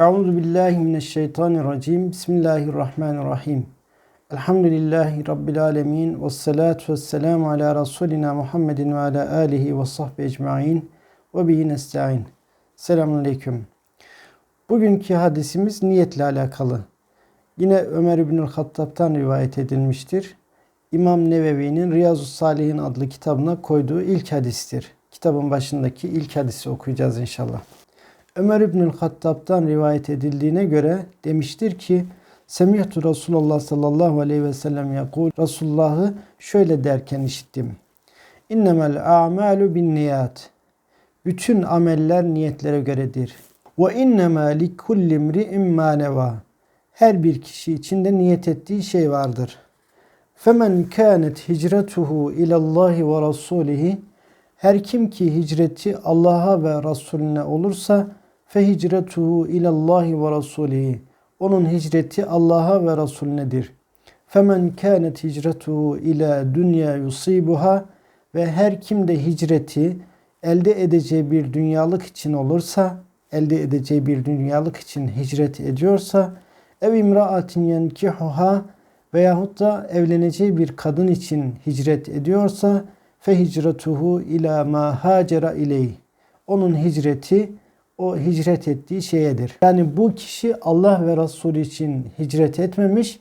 Euzu billahi mineşşeytanirracim. Bismillahirrahmanirrahim. Elhamdülillahi rabbil alamin ve salatu vesselamu ala rasulina Muhammedin ve ala alihi ve sahbi ecmaîn ve bihi nestaîn. Selamünaleyküm. Bugünkü hadisimiz niyetle alakalı. Yine Ömer İbnül Hattab'tan rivayet edilmiştir. İmam Nevevi'nin Riyazu Salihin adlı kitabına koyduğu ilk hadistir. Kitabın başındaki ilk hadisi okuyacağız inşallah. Ömer İbnül Hattab'dan rivayet edildiğine göre demiştir ki Semihtu Resulullah sallallahu aleyhi ve sellem yakul Resulullah'ı şöyle derken işittim. İnnemel a'malu bin niyat. Bütün ameller niyetlere göredir. Ve innema li kulli imri'in ma neva. Her bir kişi içinde niyet ettiği şey vardır. Femen kânet hicretuhu ilallahi ve rasulihi her kim ki hicreti Allah'a ve Resulüne olursa fe hicretuhu ilallahi ve rasulihi onun hicreti Allah'a ve Resulünedir. Femen kânet hicretuhu ila dünya yusibuha ve her kim de hicreti elde edeceği bir dünyalık için olursa, elde edeceği bir dünyalık için hicret ediyorsa, ev imraatin yenkihuha veyahut da evleneceği bir kadın için hicret ediyorsa, fe hicretuhu ila ma hacera ileyh. Onun hicreti o hicret ettiği şeyedir. Yani bu kişi Allah ve Resulü için hicret etmemiş,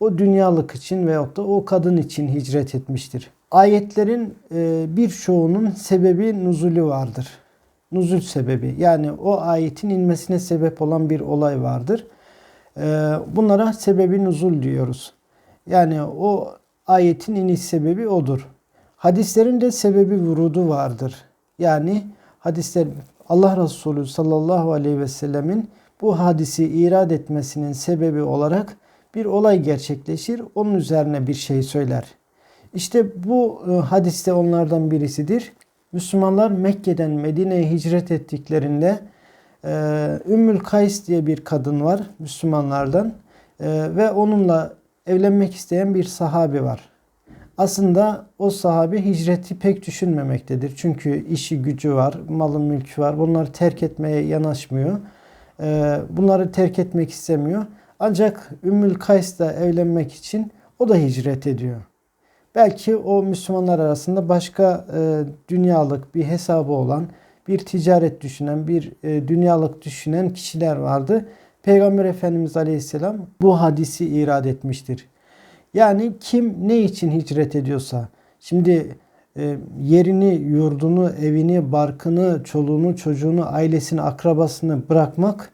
o dünyalık için veyahut da o kadın için hicret etmiştir. Ayetlerin e, birçoğunun sebebi nuzulü vardır. Nuzul sebebi yani o ayetin inmesine sebep olan bir olay vardır. E, bunlara sebebi nuzul diyoruz. Yani o ayetin iniş sebebi odur. Hadislerin de sebebi vurudu vardır. Yani hadisler Allah Resulü sallallahu aleyhi ve sellemin bu hadisi irad etmesinin sebebi olarak bir olay gerçekleşir. Onun üzerine bir şey söyler. İşte bu e, hadiste onlardan birisidir. Müslümanlar Mekke'den Medine'ye hicret ettiklerinde e, Ümmül Kays diye bir kadın var Müslümanlardan e, ve onunla evlenmek isteyen bir sahabi var. Aslında o sahabi hicreti pek düşünmemektedir. Çünkü işi gücü var, malın mülkü var. Bunları terk etmeye yanaşmıyor. Bunları terk etmek istemiyor. Ancak Ümmül Kays da evlenmek için o da hicret ediyor. Belki o Müslümanlar arasında başka e, dünyalık bir hesabı olan, bir ticaret düşünen, bir e, dünyalık düşünen kişiler vardı. Peygamber Efendimiz Aleyhisselam bu hadisi irad etmiştir. Yani kim ne için hicret ediyorsa, şimdi e, yerini, yurdunu, evini, barkını, çoluğunu, çocuğunu, ailesini, akrabasını bırakmak,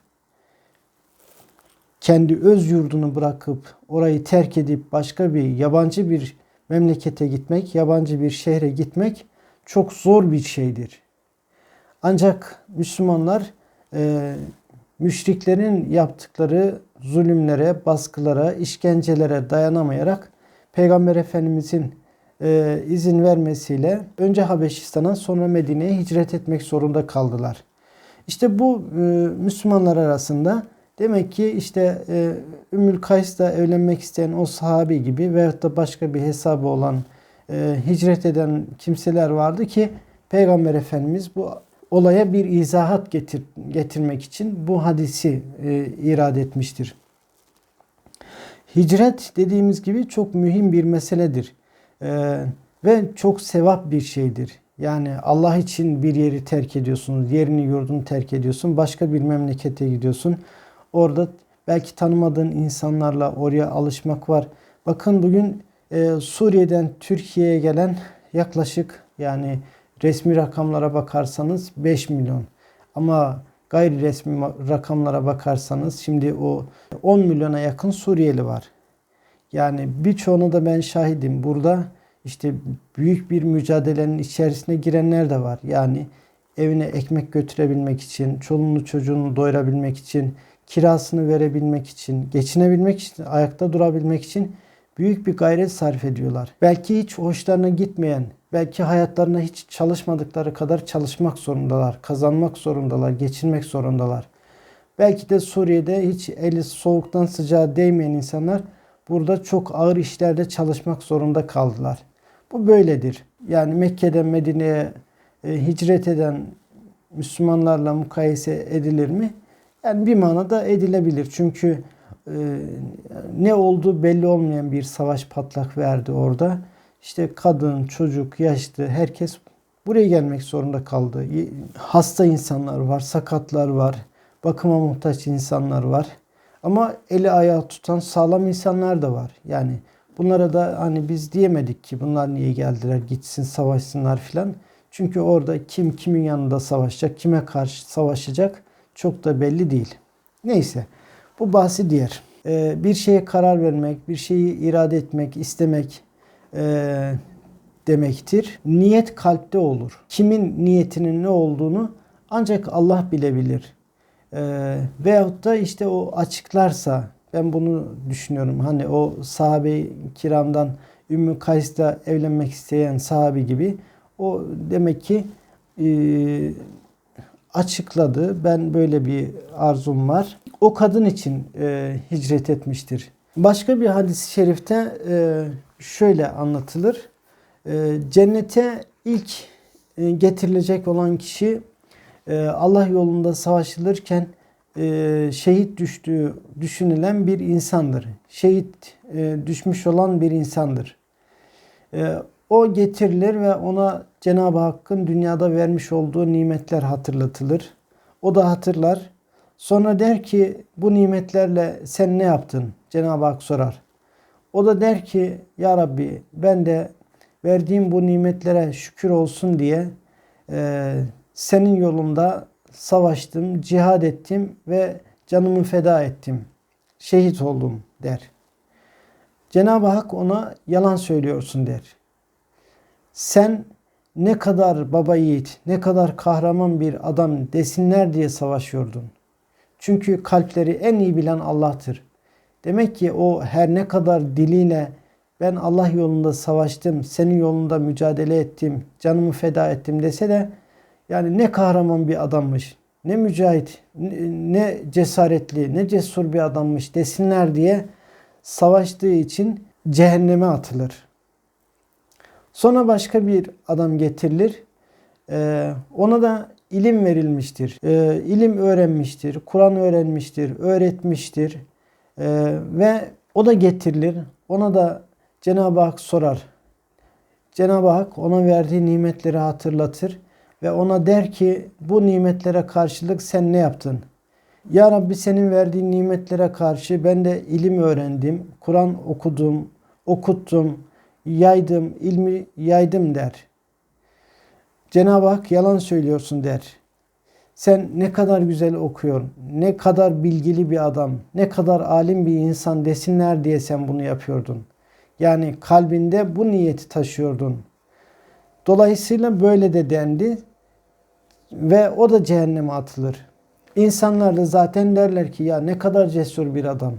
kendi öz yurdunu bırakıp orayı terk edip başka bir yabancı bir memlekete gitmek, yabancı bir şehre gitmek çok zor bir şeydir. Ancak Müslümanlar e, müşriklerin yaptıkları zulümlere, baskılara, işkencelere dayanamayarak Peygamber Efendimizin e, izin vermesiyle önce Habeşistan'a sonra Medine'ye hicret etmek zorunda kaldılar. İşte bu e, Müslümanlar arasında demek ki işte e, Ümmül Kays'la evlenmek isteyen o sahabi gibi veyahut da başka bir hesabı olan e, hicret eden kimseler vardı ki Peygamber Efendimiz bu olaya bir izahat getir, getirmek için bu hadisi e, irade etmiştir. Hicret dediğimiz gibi çok mühim bir meseledir. E, ve çok sevap bir şeydir. Yani Allah için bir yeri terk ediyorsunuz, yerini yurdunu terk ediyorsun, başka bir memlekete gidiyorsun. Orada belki tanımadığın insanlarla oraya alışmak var. Bakın bugün e, Suriye'den Türkiye'ye gelen yaklaşık yani resmi rakamlara bakarsanız 5 milyon. Ama gayri resmi rakamlara bakarsanız şimdi o 10 milyona yakın Suriyeli var. Yani birçoğunu da ben şahidim. Burada işte büyük bir mücadelenin içerisine girenler de var. Yani evine ekmek götürebilmek için, çoluğunu çocuğunu doyurabilmek için, kirasını verebilmek için, geçinebilmek için, ayakta durabilmek için büyük bir gayret sarf ediyorlar. Belki hiç hoşlarına gitmeyen, belki hayatlarına hiç çalışmadıkları kadar çalışmak zorundalar, kazanmak zorundalar, geçinmek zorundalar. Belki de Suriye'de hiç eli soğuktan sıcağa değmeyen insanlar burada çok ağır işlerde çalışmak zorunda kaldılar. Bu böyledir. Yani Mekke'den Medine'ye e, hicret eden Müslümanlarla mukayese edilir mi? Yani bir manada edilebilir. Çünkü e, ne olduğu belli olmayan bir savaş patlak verdi orada. İşte kadın, çocuk, yaşlı herkes buraya gelmek zorunda kaldı. Hasta insanlar var, sakatlar var, bakıma muhtaç insanlar var. Ama eli ayağı tutan sağlam insanlar da var. Yani bunlara da hani biz diyemedik ki bunlar niye geldiler gitsin savaşsınlar filan. Çünkü orada kim kimin yanında savaşacak, kime karşı savaşacak çok da belli değil. Neyse bu bahsi diğer. Ee, bir şeye karar vermek, bir şeyi irade etmek, istemek e, demektir. Niyet kalpte olur. Kimin niyetinin ne olduğunu ancak Allah bilebilir. Ee, veyahut da işte o açıklarsa ben bunu düşünüyorum. Hani o sahabe kiramdan Ümmü Kays'la evlenmek isteyen sahabi gibi o demek ki e, açıkladı. Ben böyle bir arzum var. O kadın için e, hicret etmiştir. Başka bir hadis-i şerifte e, şöyle anlatılır. E, cennete ilk e, getirilecek olan kişi e, Allah yolunda savaşılırken e, şehit düştüğü düşünülen bir insandır. Şehit düşmüş olan bir insandır. O getirilir ve ona Cenab-ı Hakk'ın dünyada vermiş olduğu nimetler hatırlatılır. O da hatırlar. Sonra der ki bu nimetlerle sen ne yaptın? Cenab-ı Hak sorar. O da der ki ya Rabbi ben de verdiğim bu nimetlere şükür olsun diye e, senin yolunda savaştım, cihad ettim ve canımı feda ettim. Şehit oldum der. Cenab-ı Hak ona yalan söylüyorsun der. Sen ne kadar baba yiğit, ne kadar kahraman bir adam desinler diye savaşıyordun. Çünkü kalpleri en iyi bilen Allah'tır. Demek ki o her ne kadar diliyle ben Allah yolunda savaştım, senin yolunda mücadele ettim, canımı feda ettim dese de yani ne kahraman bir adammış, ne mücahit, ne cesaretli, ne cesur bir adammış desinler diye savaştığı için cehenneme atılır. Sonra başka bir adam getirilir. Ee, ona da ilim verilmiştir. Ee, ilim öğrenmiştir, Kur'an öğrenmiştir, öğretmiştir. Ee, ve o da getirilir. Ona da Cenab-ı Hak sorar. Cenab-ı Hak ona verdiği nimetleri hatırlatır ve ona der ki bu nimetlere karşılık sen ne yaptın? Ya Rabbi senin verdiğin nimetlere karşı ben de ilim öğrendim, Kur'an okudum, okuttum, yaydım, ilmi yaydım der. Cenab-ı Hak yalan söylüyorsun der. Sen ne kadar güzel okuyorsun, ne kadar bilgili bir adam, ne kadar alim bir insan desinler diye sen bunu yapıyordun. Yani kalbinde bu niyeti taşıyordun. Dolayısıyla böyle de dendi ve o da cehenneme atılır. İnsanlar da zaten derler ki ya ne kadar cesur bir adam,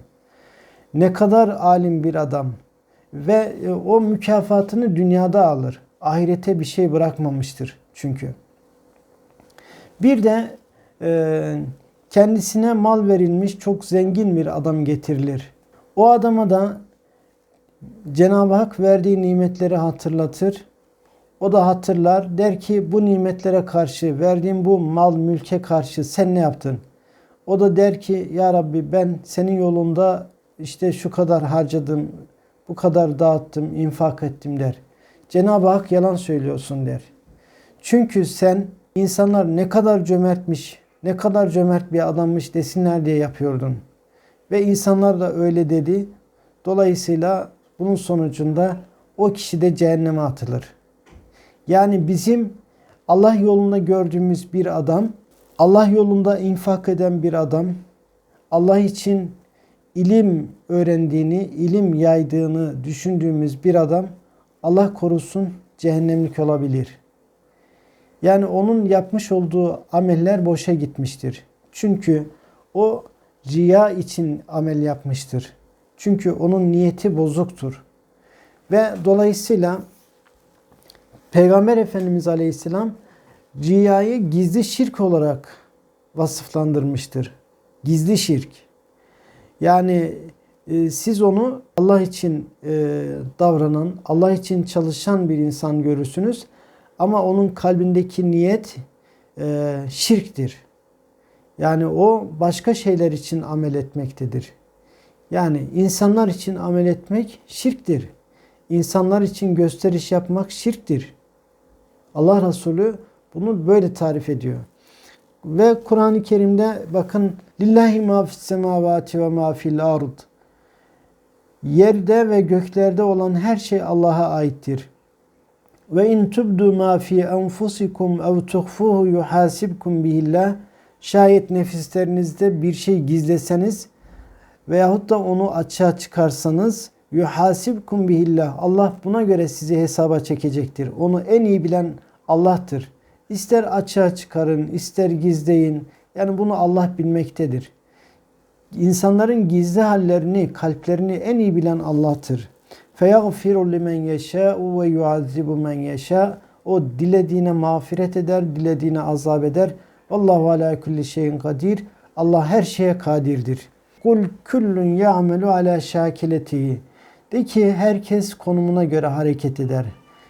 ne kadar alim bir adam ve e, o mükafatını dünyada alır. Ahirete bir şey bırakmamıştır çünkü. Bir de e, kendisine mal verilmiş çok zengin bir adam getirilir. O adama da Cenab-ı Hak verdiği nimetleri hatırlatır o da hatırlar der ki bu nimetlere karşı verdiğim bu mal mülke karşı sen ne yaptın? O da der ki ya Rabbi ben senin yolunda işte şu kadar harcadım, bu kadar dağıttım, infak ettim der. Cenab-ı Hak yalan söylüyorsun der. Çünkü sen insanlar ne kadar cömertmiş, ne kadar cömert bir adammış desinler diye yapıyordun. Ve insanlar da öyle dedi. Dolayısıyla bunun sonucunda o kişi de cehenneme atılır. Yani bizim Allah yolunda gördüğümüz bir adam, Allah yolunda infak eden bir adam, Allah için ilim öğrendiğini, ilim yaydığını düşündüğümüz bir adam Allah korusun cehennemlik olabilir. Yani onun yapmış olduğu ameller boşa gitmiştir. Çünkü o riya için amel yapmıştır. Çünkü onun niyeti bozuktur. Ve dolayısıyla Peygamber Efendimiz Aleyhisselam riyayı gizli şirk olarak vasıflandırmıştır. Gizli şirk. Yani e, siz onu Allah için e, davranan, Allah için çalışan bir insan görürsünüz. Ama onun kalbindeki niyet e, şirktir. Yani o başka şeyler için amel etmektedir. Yani insanlar için amel etmek şirktir. İnsanlar için gösteriş yapmak şirktir. Allah Resulü bunu böyle tarif ediyor. Ve Kur'an-ı Kerim'de bakın lillahi ma fis semavati ve ma fil ard. Yerde ve göklerde olan her şey Allah'a aittir. Ve in tubdu ma fi enfusikum ev tuhfuhu yuhasibkum bihillah. Şayet nefislerinizde bir şey gizleseniz veyahut da onu açığa çıkarsanız yuhasibkum bihillah. Allah buna göre sizi hesaba çekecektir. Onu en iyi bilen Allah'tır. İster açığa çıkarın, ister gizleyin. Yani bunu Allah bilmektedir. İnsanların gizli hallerini, kalplerini en iyi bilen Allah'tır. فَيَغْفِرُ لِمَنْ يَشَاءُ وَيُعَذِّبُ مَنْ يَشَاءُ O dilediğine mağfiret eder, dilediğine azap eder. Allahu ala kulli şeyin kadir. Allah her şeye kadirdir. Kul kullun ya'melu ala şakiletihi. De ki herkes konumuna göre hareket eder.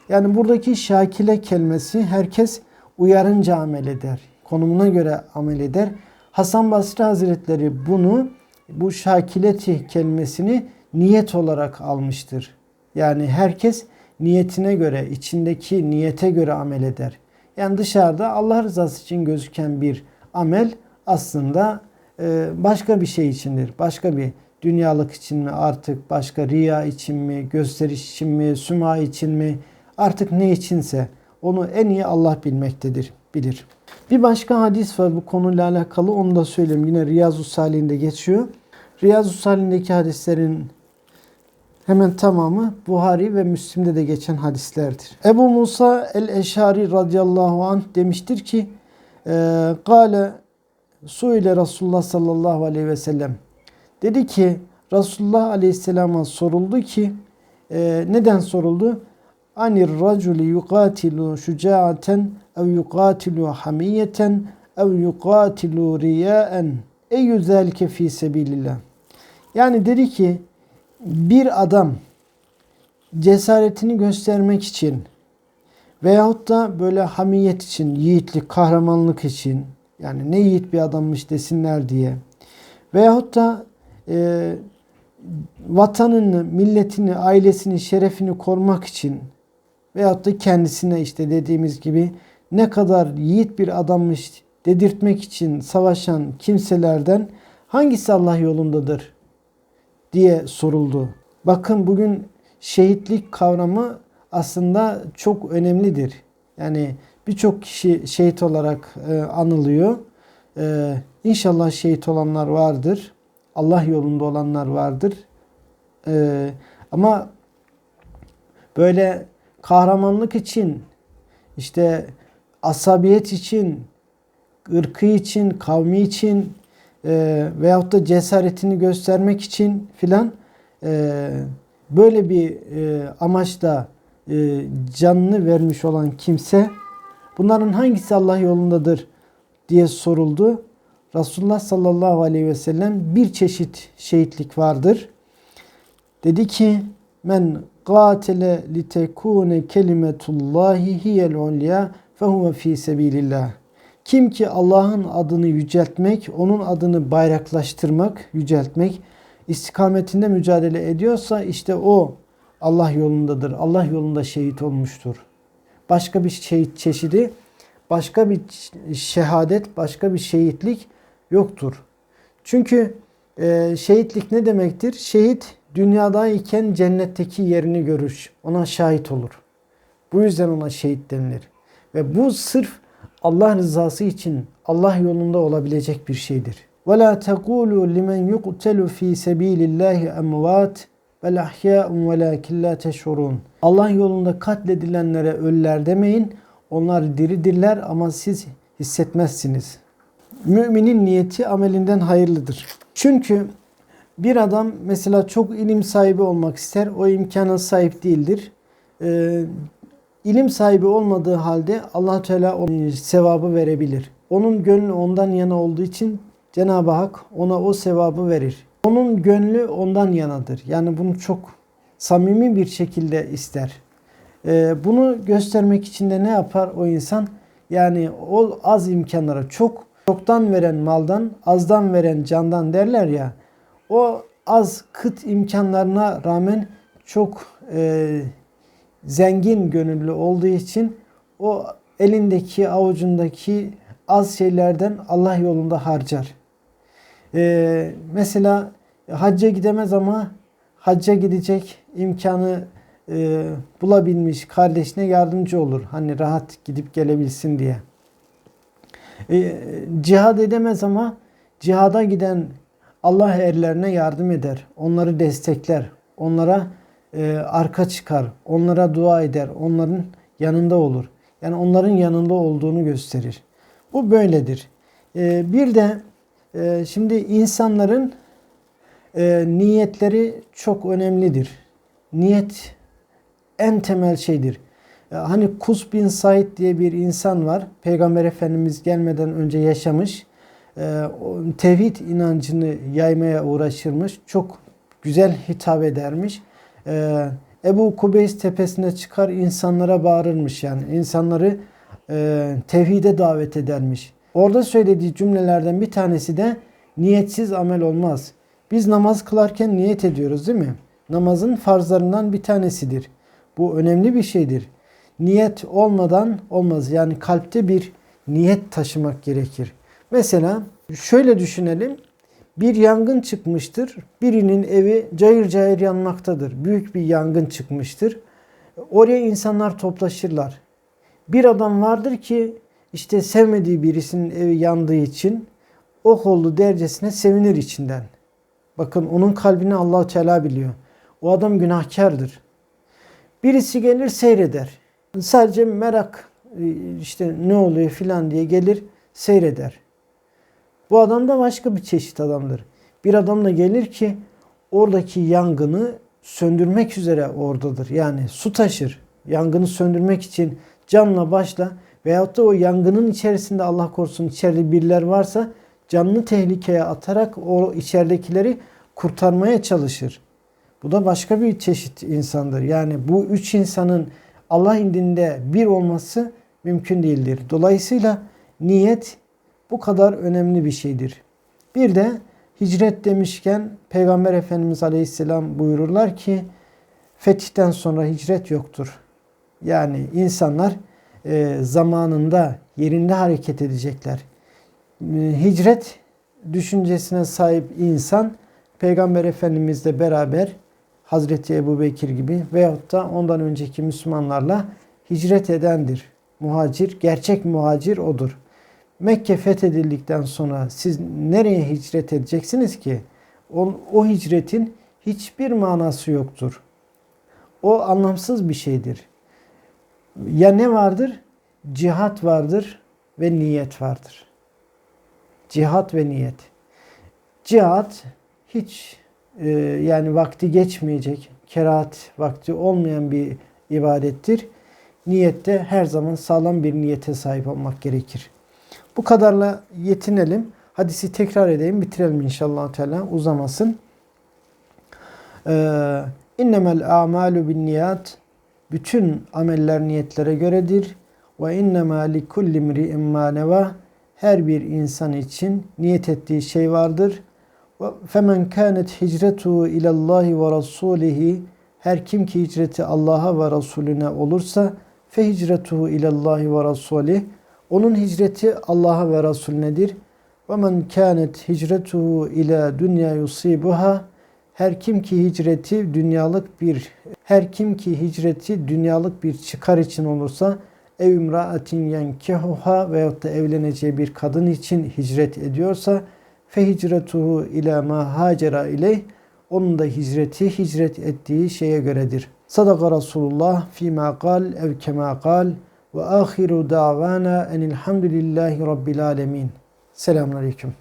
Yani buradaki şakile kelimesi herkes uyarınca amel eder. Konumuna göre amel eder. Hasan Basri Hazretleri bunu bu şakileti kelimesini niyet olarak almıştır. Yani herkes niyetine göre, içindeki niyete göre amel eder. Yani dışarıda Allah rızası için gözüken bir amel aslında e, başka bir şey içindir. Başka bir dünyalık için mi artık, başka riya için mi, gösteriş için mi, süma için mi artık ne içinse onu en iyi Allah bilmektedir, bilir. Bir başka hadis var bu konuyla alakalı onu da söyleyeyim. Yine Riyazu Salih'inde geçiyor. Riyazu Salih'indeki hadislerin hemen tamamı Buhari ve Müslim'de de geçen hadislerdir. Ebu Musa el-Eşari radıyallahu anh demiştir ki Kale Suile Resulullah sallallahu aleyhi ve sellem dedi ki Resulullah aleyhisselama soruldu ki e, neden soruldu? Anir raculi yuqatilu şucaaten ev yuqatilu hamiyeten ev yuqatilu riyaen eyyü zelike fi sebilillah. Yani dedi ki bir adam cesaretini göstermek için veyahut da böyle hamiyet için, yiğitlik, kahramanlık için yani ne yiğit bir adammış desinler diye veyahut da e, vatanını, milletini, ailesini, şerefini korumak için veyahut da kendisine işte dediğimiz gibi ne kadar yiğit bir adammış dedirtmek için savaşan kimselerden hangisi Allah yolundadır diye soruldu. Bakın bugün şehitlik kavramı aslında çok önemlidir. Yani birçok kişi şehit olarak e, anılıyor. E, inşallah şehit olanlar vardır. Allah yolunda olanlar vardır. E, ama böyle kahramanlık için, işte asabiyet için, ırkı için, kavmi için e, veyahut da cesaretini göstermek için filan e, böyle bir e, amaçla e, canını vermiş olan kimse bunların hangisi Allah yolundadır diye soruldu. Resulullah sallallahu aleyhi ve sellem bir çeşit şehitlik vardır. Dedi ki men qatele litekune kelimetullahi hiyel ulya fehuve fi sebilillah. Kim ki Allah'ın adını yüceltmek, onun adını bayraklaştırmak, yüceltmek istikametinde mücadele ediyorsa işte o Allah yolundadır. Allah yolunda şehit olmuştur. Başka bir şehit çeşidi, başka bir şehadet, başka bir şehitlik yoktur. Çünkü e, şehitlik ne demektir? Şehit dünyadayken cennetteki yerini görür. Ona şahit olur. Bu yüzden ona şehit denilir. Ve bu sırf Allah rızası için Allah yolunda olabilecek bir şeydir. وَلَا تَقُولُوا لِمَنْ يُقْتَلُ ف۪ي سَب۪يلِ اللّٰهِ اَمْوَاتٍ بَلْ اَحْيَاءٌ وَلَاكِنْ لَا تَشْعُرُونَ Allah yolunda katledilenlere ölüler demeyin. Onlar diridirler ama siz hissetmezsiniz. Müminin niyeti amelinden hayırlıdır. Çünkü bir adam mesela çok ilim sahibi olmak ister. O imkana sahip değildir. Ee, ilim sahibi olmadığı halde allah Teala onun sevabı verebilir. Onun gönlü ondan yana olduğu için Cenab-ı Hak ona o sevabı verir. Onun gönlü ondan yanadır. Yani bunu çok samimi bir şekilde ister. Ee, bunu göstermek için de ne yapar o insan? Yani o az imkanlara çok Çoktan veren maldan, azdan veren candan derler ya. O az kıt imkanlarına rağmen çok e, zengin gönüllü olduğu için o elindeki avucundaki az şeylerden Allah yolunda harcar. E, mesela hacca gidemez ama hacca gidecek imkanı e, bulabilmiş kardeşine yardımcı olur. Hani rahat gidip gelebilsin diye. E, cihad edemez ama cihada giden Allah erlerine yardım eder. Onları destekler. Onlara e, arka çıkar. Onlara dua eder. Onların yanında olur. Yani onların yanında olduğunu gösterir. Bu böyledir. E, bir de e, şimdi insanların e, niyetleri çok önemlidir. Niyet en temel şeydir. E, hani Kus bin Said diye bir insan var. Peygamber Efendimiz gelmeden önce yaşamış. E, tevhid inancını yaymaya uğraşırmış. Çok güzel hitap edermiş. E, Ebu Kubeys tepesine çıkar insanlara bağırırmış yani. İnsanları tevhide davet edermiş. Orada söylediği cümlelerden bir tanesi de niyetsiz amel olmaz. Biz namaz kılarken niyet ediyoruz değil mi? Namazın farzlarından bir tanesidir. Bu önemli bir şeydir. Niyet olmadan olmaz. Yani kalpte bir niyet taşımak gerekir. Mesela şöyle düşünelim. Bir yangın çıkmıştır. Birinin evi cayır cayır yanmaktadır. Büyük bir yangın çıkmıştır. Oraya insanlar toplaşırlar. Bir adam vardır ki işte sevmediği birisinin evi yandığı için o oldu dercesine sevinir içinden. Bakın onun kalbini allah Teala biliyor. O adam günahkardır. Birisi gelir seyreder. Sadece merak işte ne oluyor filan diye gelir seyreder. Bu adam da başka bir çeşit adamdır. Bir adam da gelir ki oradaki yangını söndürmek üzere oradadır. Yani su taşır. Yangını söndürmek için canla başla veyahut da o yangının içerisinde Allah korusun içeride biriler varsa canını tehlikeye atarak o içeridekileri kurtarmaya çalışır. Bu da başka bir çeşit insandır. Yani bu üç insanın Allah indinde bir olması mümkün değildir. Dolayısıyla niyet bu kadar önemli bir şeydir. Bir de hicret demişken Peygamber Efendimiz Aleyhisselam buyururlar ki fetihten sonra hicret yoktur. Yani insanlar e, zamanında yerinde hareket edecekler. E, hicret düşüncesine sahip insan Peygamber Efendimizle beraber Hazreti Ebu Bekir gibi veyahut da ondan önceki Müslümanlarla hicret edendir. Muhacir, gerçek muhacir odur. Mekke fethedildikten sonra siz nereye hicret edeceksiniz ki? O, o hicretin hiçbir manası yoktur. O anlamsız bir şeydir. Ya ne vardır? Cihat vardır ve niyet vardır. Cihat ve niyet. Cihat hiç e, yani vakti geçmeyecek, kerahat vakti olmayan bir ibadettir. Niyette her zaman sağlam bir niyete sahip olmak gerekir. Bu kadarla yetinelim. Hadisi tekrar edeyim, bitirelim inşallah Teala uzamasın. Ee, innemel a'malu bin niyat bütün ameller niyetlere göredir. Ve innemâ li kulli imri'in mâ nevâ her bir insan için niyet ettiği şey vardır. فَمَنْ كَانَتْ هِجْرَتُهُ اِلَى اللّٰهِ وَرَسُولِهِ Her kim ki hicreti Allah'a ve Resulüne olursa فَهِجْرَتُهُ اِلَى اللّٰهِ وَرَسُولِهِ Onun hicreti Allah'a ve Resulünedir. وَمَنْ كَانَتْ هِجْرَتُهُ اِلَى دُنْيَا يُصِيبُهَا Her kim ki hicreti dünyalık bir her kim ki hicreti dünyalık bir çıkar için olursa ev imraatin yenkihuha veyahut da evleneceği bir kadın için hicret ediyorsa fehicretuhu ila ma hacera ileyh onun da hicreti hicret ettiği şeye göredir. Sadaka Resulullah fîmâ kal ev kemâ kal ve ahiru davana enilhamdülillahi rabbil alemin. Selamun aleyküm.